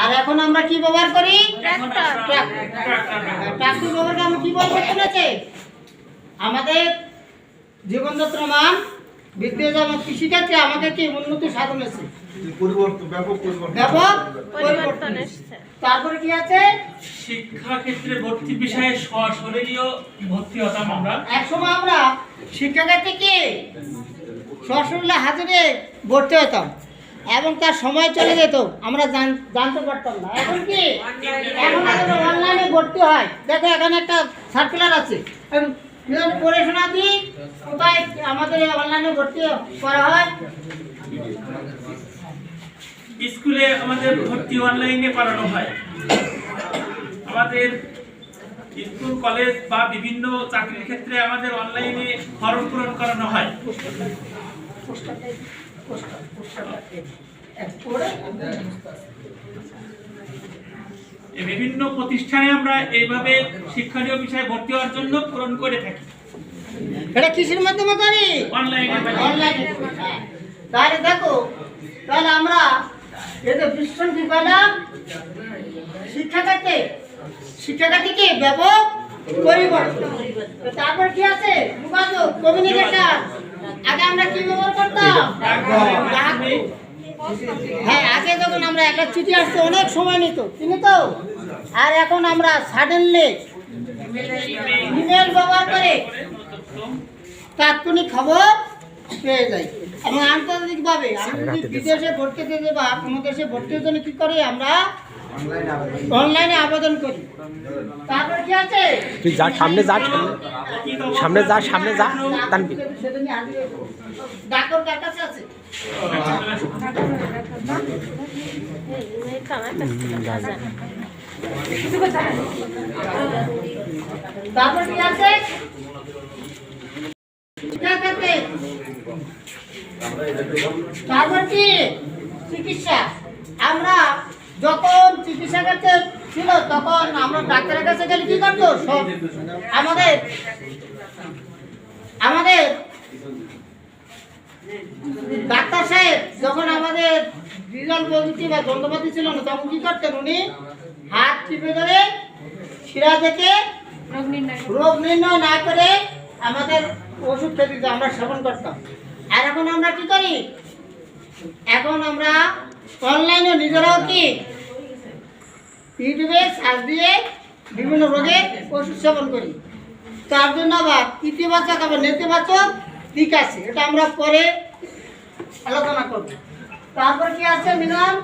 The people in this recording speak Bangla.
আর এখন আমরা কি ব্যবহার করি? ট্রাক্টর। ব্যবহার ব্যবহার আমরা কি পরিবর্তন আছে আমাদের জীবনযাত্রা মান বৃদ্ধি এবং কৃষিক্ষেত্রে আমাদের কি উন্নতি সাধন হয়েছে। তারপরে কি আছে? শিক্ষা ক্ষেত্রে ভর্তি বিষয়ে সশরীরীয় ভর্তি হতাম আমরা। একসময় আমরা শিক্ষাক্ষেত্রে কি? সশরীরে হাজিরে ভর্তি হতাম। এবং তার সময় চলে যেত, আমরা জান- জানতে পারতাম না। এখন কি? এখন অনলাইনে ভর্তি হয়। দেখো, এখানে একটা সার্কুলার আছে। এখন নিয়ম পড়ে দিই কোথায় আমাদের অনলাইনে ভর্তি করা হয়? স্কুলে আমাদের ভর্তি অনলাইনে করানো হয়। আমাদের স্কুল, কলেজ বা বিভিন্ন চাকরির ক্ষেত্রে আমাদের অনলাইনে ফর্ম পূরণ করানো হয়। বিভিন্ন প্রতিষ্ঠানে আমরা এইভাবে শিক্ষণীয় বিষয়ে ভর্তি হওয়ার জন্য পূরণ করে থাকি। এটা কিসের মাধ্যমে করি? অনলাইনে অনলাইনে হ্যাঁ। তাহলে দেখো তাহলে আমরা যে বিশ্রাম পেলাম কি ব্যাপক পরিবর্তন? তারপর কি আছে? যোগাযোগ কমিউনিকেশন আগে আমরা কি ব্যবহার করতাম ডাক। হ্যাঁ আগে যখন আমরা একটা চিঠি আসতে অনেক সময় নিত। চিনি তো? আর এখন আমরা সাডেনলি ইমেল ব্যবহার করে তাৎক্ষণিক খবর পেয়ে যাই। এবং আন্তর্জাতিকভাবে আমি যদি বিদেশে ভর্তি দিতে বা কোনো দেশে ভর্তির জন্য কী করি আমরা অনলাইনে আবেদন করি। তারপর কি আছে? তুই যা সামনে যা সামনে। যা সামনে যা টানবি কার কাছে আছে? কি আছে? তারপর কি? চিকিৎসা। আমরা যখন চিকিৎসা ক্ষেত্রে ছিল তখন আমরা ডাক্তারের কাছে গেলে কি করতো? সব আমাদের আমাদের ডাক্তার সাহেব যখন আমাদের রেজাল্ট বলছি বা যন্ত্রপাতি ছিল না তখন কি করতেন উনি? হাত টিপে ধরে শিরা থেকে রোগ নির্ণয়। না করে আমাদের ওষুধ খেতে দিত, আমরা সেবন করতাম। আর এখন আমরা কি করি? এখন আমরা অনলাইনে নিজেরাও কি ইউটিউবে সার্চ দিয়ে বিভিন্ন রোগের ওষুধ সেবন করি। তার জন্য আবার ইতিবাচক আবার নেতিবাচক দিক আছে, এটা আমরা পরে আলোচনা করব। তারপর কি আছে মিনাম